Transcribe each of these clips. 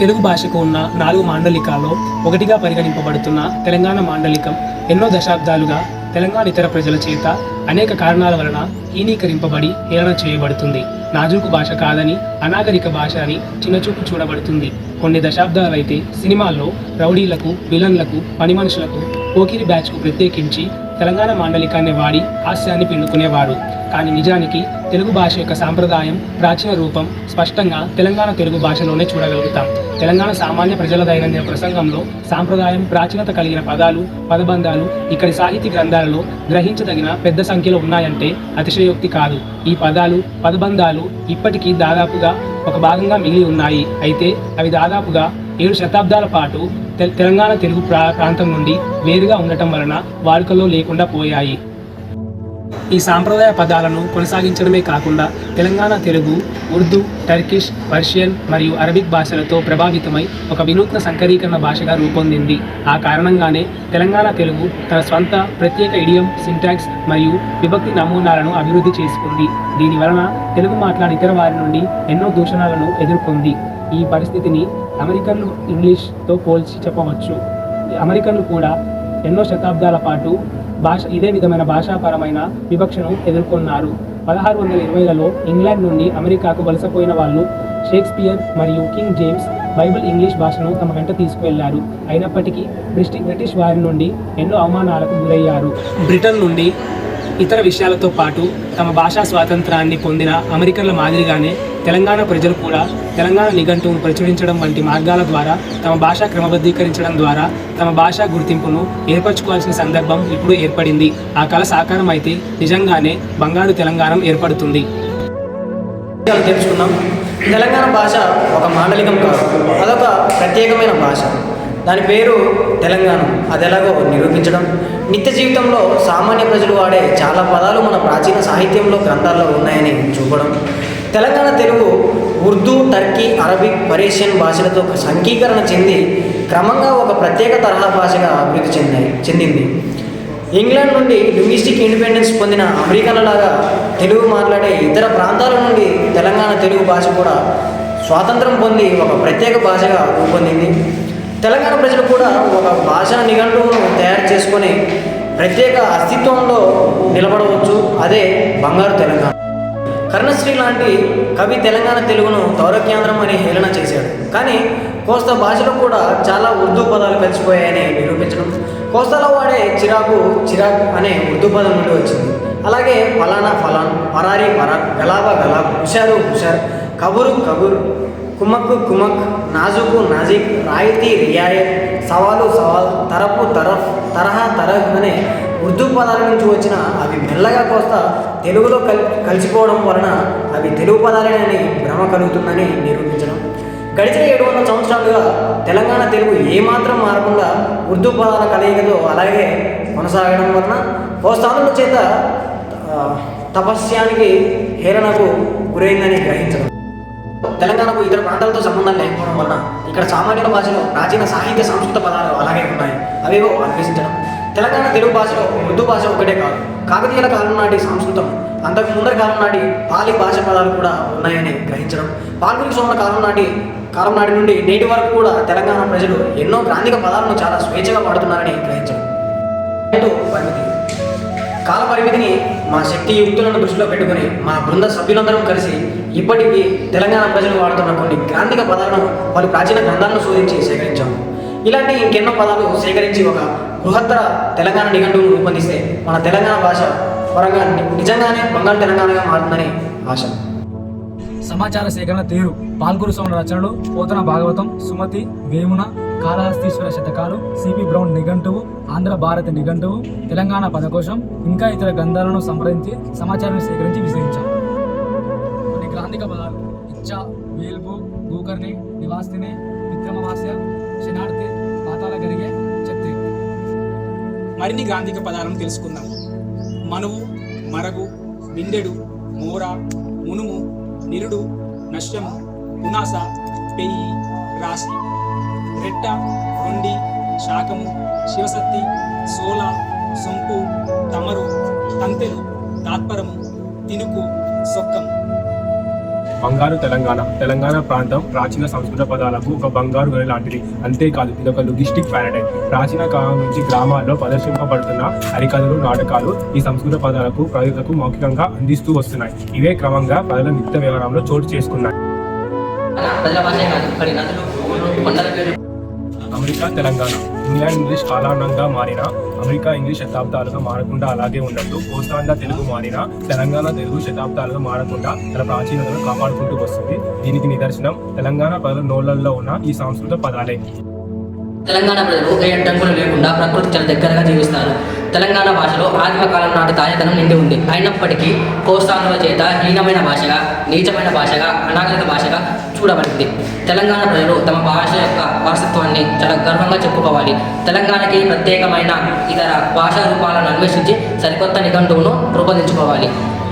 తెలుగు భాషకు ఉన్న నాలుగు మాండలికాల్లో ఒకటిగా పరిగణింపబడుతున్న తెలంగాణ మాండలికం ఎన్నో దశాబ్దాలుగా తెలంగాణ ఇతర ప్రజల చేత అనేక కారణాల వలన హీనీకరింపబడి హేళన చేయబడుతుంది. నాజూకు భాష కాదని అనాగరిక భాష అని చిన్నచూపు చూడబడుతుంది. కొన్ని దశాబ్దాలైతే సినిమాల్లో రౌడీలకు విలన్లకు పని మనుషులకు పోకిరి బ్యాచ్కు ప్రత్యేకించి తెలంగాణ మాండలికాన్ని వాడి హాస్యాన్ని పిండుకునేవాడు కానీ నిజానికి తెలుగు భాష యొక్క సాంప్రదాయం ప్రాచీన రూపం స్పష్టంగా తెలంగాణ తెలుగు భాషలోనే చూడగలుగుతాం. తెలంగాణ సామాన్య ప్రజల దైనందిన ప్రసంగంలో సాంప్రదాయం ప్రాచీనత కలిగిన పదాలు పదబంధాలు ఇక్కడి సాహితీ గ్రంథాలలో గ్రహించదగిన పెద్ద సంఖ్యలో ఉన్నాయంటే అతిశయోక్తి కాదు. ఈ పదాలు పదబంధాలు ఇప్పటికీ దాదాపుగా ఒక భాగంగా మిగిలి ఉన్నాయి. అయితే అవి దాదాపుగా ఏడు శతాబ్దాల పాటు తె- తెలంగాణ తెలుగు ప్రా ప్రాంతం నుండి వేరుగా ఉండటం వలన వాడుకలో లేకుండా పోయాయి. ఈ సాంప్రదాయ పదాలను కొనసాగించడమే కాకుండా తెలంగాణ తెలుగు ఉర్దూ టర్కిష్ పర్షియన్ మరియు అరబిక్ భాషలతో ప్రభావితమై ఒక వినూత్న సంకరీకరణ భాషగా రూపొందింది. ఆ కారణంగానే తెలంగాణ తెలుగు తన స్వంత ప్రత్యేక ఇడియం సింటాక్స్ మరియు విభక్తి నమూనాలను అభివృద్ధి చేసుకుంది. దీని వలన తెలుగు మాట్లాడే ఇతర వారి నుండి ఎన్నో దూషణాలను ఎదుర్కొంది. ఈ పరిస్థితిని అమెరికన్లు ఇంగ్లీష్తో పోల్చి చెప్పవచ్చు. అమెరికన్లు కూడా ఎన్నో శతాబ్దాల పాటు భాష ఇదే విధమైన భాషాపరమైన వివక్షను ఎదుర్కొన్నారు. పదహారు వందల ఇరవైలలో ఇంగ్లాండ్ నుండి అమెరికాకు వలసపోయిన వాళ్ళు షేక్స్పియర్ మరియు కింగ్ జేమ్స్ బైబిల్ ఇంగ్లీష్ భాషను తమ వెంట తీసుకువెళ్ళారు. అయినప్పటికీ బ్రిటి బ్రిటిష్ వారి నుండి ఎన్నో అవమానాలకు గురయ్యారు. బ్రిటన్ నుండి ఇతర విషయాలతో పాటు తమ భాషా స్వాతంత్రాన్ని పొందిన అమెరికన్ల మాదిరిగానే తెలంగాణ ప్రజలు కూడా తెలంగాణ నిఘంటువును ప్రచురించడం వంటి మార్గాల ద్వారా తమ భాష క్రమబద్ధీకరించడం ద్వారా తమ భాషా గుర్తింపును ఏర్పరచుకోవాల్సిన సందర్భం ఇప్పుడు ఏర్పడింది. ఆ కళ సాకారం అయితే నిజంగానే బంగారు తెలంగాణ ఏర్పడుతుంది. తెలుసుకున్నాం తెలంగాణ భాష ఒక మాండలికం కాదు అదొక ప్రత్యేకమైన భాష. దాని పేరు తెలంగాణ. అది ఎలాగో నిరూపించడం. నిత్య జీవితంలో సామాన్య ప్రజలు వాడే చాలా పదాలు మన ప్రాచీన సాహిత్యంలో గ్రంథాల్లో ఉన్నాయని చూపడం. Telangana Telugu Urdu Turkey Arabic Persian భాషలతో సంకీకరణ చెంది క్రమంగా ఒక ప్రత్యేక తరహా భాషగా అభివృద్ధి చెందాయి చెందింది. ఇంగ్లాండ్ నుండి లింగ్విస్టిక్ ఇండిపెండెన్స్ పొందిన అమెరికన్లలాగా తెలుగు మాట్లాడే ఇతర ప్రాంతాల నుండి తెలంగాణ తెలుగు భాష కూడా స్వాతంత్రం పొంది ఒక ప్రత్యేక భాషగా రూపొందింది. తెలంగాణ ప్రజలు కూడా ఒక భాషా నిఘంటువును తయారు చేసుకొని ప్రత్యేక అస్తిత్వంలో నిలబడవచ్చు. అదే బంగారు తెలంగాణ. కర్ణశ్రీ లాంటి కవి తెలంగాణ తెలుగును దౌరకేంద్రం అని హేళన చేశాడు. కానీ కోస్తా భాషలో కూడా చాలా ఉర్దూ పదాలు కలిసిపోయాయని నిరూపించడం కోస్తాలో వాడే చిరాకు చిరాక్ అనే ఉర్దూ పదం నుండి వచ్చింది. అలాగే ఫలానా ఫలాన్ పరారి పరాక్ గలాబా గలాబ్ హుషారు హుషార్ కబురు కబుర్ కుమక్కు కుమక్ నాజుకు నాజిక్ రాయితీ రియాయత్ సవాలు సవాల్ తరపు తరఫ్ తరహా తరహ్ అనే ఉర్దూ పదాల నుంచి వచ్చిన అవి మెల్లగా కోస్తా తెలుగులో కలి కలిసిపోవడం వలన అవి తెలుగు పదాలేనని భ్రమ కలుగుతుందని నిరూపించడం. గడిచిన ఏడు వందల సంవత్సరాలుగా తెలంగాణ తెలుగు ఏమాత్రం మారకుండా ఉర్దూ పదాల కలయికతో అలాగే కొనసాగడం వలన కోస్తానుల చేత తపస్యానికి హేళనకు గురైందని గ్రహించడం. తెలంగాణకు ఇతర ప్రాంతాలతో సంబంధం లేకపోవడం వలన ఇక్కడ సామాన్యుల భాషలో ప్రాచీన సాహిత్య సంస్కృత పదాలు అలాగే ఉన్నాయి. అవేవో అన్వేషించడం. తెలంగాణ తెలుగు భాషలో ఉర్దూ భాష ఒకటే కాదు. కాకతీయుల కాలం నాటి సంస్కృతం అంతకు ముందరి కాలం నాటి పాలి భాష పదాలు కూడా ఉన్నాయని గ్రహించడం. పాల్గొని సోమ కాలం నాటి కాలం నాటి నుండి నేటి వరకు కూడా తెలంగాణ ప్రజలు ఎన్నో గ్రాంధిక పదాలను చాలా స్వేచ్ఛగా వాడుతున్నారని గ్రహించడం. పరిమితి. కాల పరిమితిని మా శక్తి యుక్తులను దృష్టిలో పెట్టుకుని మా బృంద సభ్యులందరం కలిసి ఇప్పటికీ తెలంగాణ ప్రజలు వాడుతున్న కొన్ని గ్రాంధిక పదాలను పలు ప్రాచీన గ్రంథాలను శోధించి సేకరించాము. ఇలాంటి ఇంకెన్నో పదాలు సేకరించి ఒక బృహత్తర తెలంగాణ నిఘంటువును రూపొందిస్తే మన తెలంగాణ భాష పరంగా నిజంగానే బంగారు తెలంగాణగా మారుతుందని ఆశ. సమాచార సేకరణ తీరు పాల్గొరు సోమన రచనలు పోతన భాగవతం సుమతి వేమున కాళహస్తీశ్వర శతకాలు సిపి బ్రౌన్ నిఘంటువు ఆంధ్ర భారత నిఘంటువు తెలంగాణ పదకోశం ఇంకా ఇతర గ్రంథాలను సంప్రదించి సమాచారాన్ని సేకరించి విశ్లేషించాం కొన్ని పదాలు. ఇచ్చ వేల్పు గోకర్ణి నివాస్తిని విక్రమవాస్య శనార్థి పాతాల గరిగే ఛత్రి. మరిన్ని గాంధిక పదాలను తెలుసుకుందాం. మనువు మరగు మిండెడు మోర మునుము నిరుడు నశ్యము పునాస పెయ్యి రాశి. రెట్ట రొండి శాకము శివశక్తి సోల సొంపు తమరు తంతెలు తాత్పరము తినుకు సొక్కము. బంగారు తెలంగాణ. తెలంగాణ ప్రాంతం ప్రాచీన సంస్కృత పదాలకు ఒక బంగారు గొర్రె లాంటిది. అంతేకాదు ఇది ఒక లుగిస్టిక్ ప్యారడైమ్ ప్రాచీన కాలం నుంచి గ్రామాల్లో ప్రదర్శింపబడుతున్న హరికథలు నాటకాలు ఈ సంస్కృత పదాలకు ప్రజలకు మౌఖికంగా అందిస్తూ వస్తున్నాయి. ఇవే క్రమంగా ప్రజల నిత్య వ్యవహారంలో చోటు చేసుకున్నాయి. అమెరికా తెలంగాణ ఇంగ్లాండ్ ఇంగ్లీష్ కాలానంగా మారిన అమెరికా ఇంగ్లీష్ శతాబ్దాలుగా మారకుండా అలాగే ఉన్నట్టు కోస్తాంధ్ర తెలుగు మారిన తెలంగాణ తెలుగు శతాబ్దాలుగా మారకుండా తన ప్రాచీనతను కాపాడుకుంటూ వస్తుంది. దీనికి నిదర్శనం తెలంగాణ పదల నోళ్ళలో ఉన్న ఈ సంస్కృత పదాలే. తెలంగాణ ప్రజలు ఏ అడ్డంకులు లేకుండా ప్రకృతి చాలా దగ్గరగా జీవిస్తారు. తెలంగాణ భాషలో ఆత్మకాలం నాటి తాజాతనం నిండి ఉంది. అయినప్పటికీ కోస్తాంధ్రుల చేత హీనమైన భాషగా నీచమైన భాషగా అనాగరిక భాషగా చూడబడింది. తెలంగాణ ప్రజలు తమ భాష యొక్క వారసత్వాన్ని చాలా గర్వంగా చెప్పుకోవాలి. తెలంగాణకి ప్రత్యేకమైన ఇతర భాషా రూపాలను అన్వేషించి సరికొత్త నిఘంటువును రూపొందించుకోవాలి.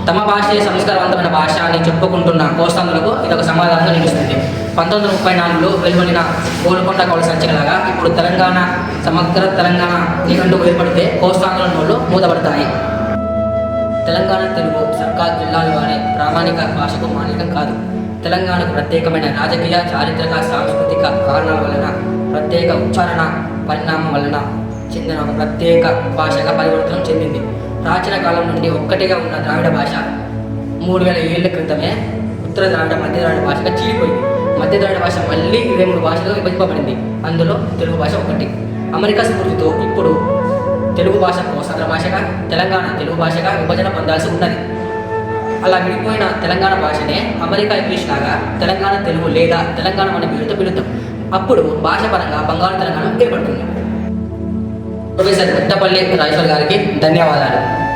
తమ భాష సంస్కారవంతమైన భాష అని చెప్పుకుంటున్న కోస్తాంధ్రులకు ఇదొక సమాధానంగా నిలుస్తుంది. పంతొమ్మిది వందల ముప్పై నాలుగులో వెలువడిన గోల్కొండ కౌల సంచలనగా ఇప్పుడు తెలంగాణ సమగ్ర తెలంగాణ నిఘంటు ఏర్పడితే కోస్తాంధ్రుల నోళ్ళు మూతపడతాయి. తెలంగాణ తెలుగు సర్కార్ జిల్లాల వారి ప్రామాణిక భాషకు మాన్యం కాదు. తెలంగాణకు ప్రత్యేకమైన రాజకీయ చారిత్రక సాంస్కృతిక కారణాల వలన ప్రత్యేక ఉచ్చారణ పరిణామం వలన చెందిన ఒక ప్రత్యేక భాషగా పరివర్తనం చెందింది. ప్రాచీన కాలం నుండి ఒక్కటిగా ఉన్న ద్రావిడ భాష మూడు వేల ఏళ్ళ క్రితమే ఉత్తర ద్రావిడ మధ్య ద్రావిడ భాషగా చీలిపోయింది. మధ్య భాష మళ్ళీ ఇరవై మూడు భాషలుగా విభజింపబడింది. అందులో తెలుగు భాష ఒకటి. అమెరికా స్ఫూర్తితో ఇప్పుడు తెలుగు భాష కోస్తాంధ్ర భాషగా తెలంగాణ తెలుగు భాషగా విభజన పొందాల్సి ఉన్నది. అలా విడిపోయిన తెలంగాణ భాషనే అమెరికా ఇంగ్లీష్ లాగా తెలంగాణ తెలుగు లేదా తెలంగాణ అనే పేరుతో పిలుద్దాం. అప్పుడు భాష పరంగా బంగారు తెలంగాణ ఏర్పడుతుంది. ప్రొఫెసర్ పెద్దపల్లి రాజేశ్వర్ గారికి ధన్యవాదాలు.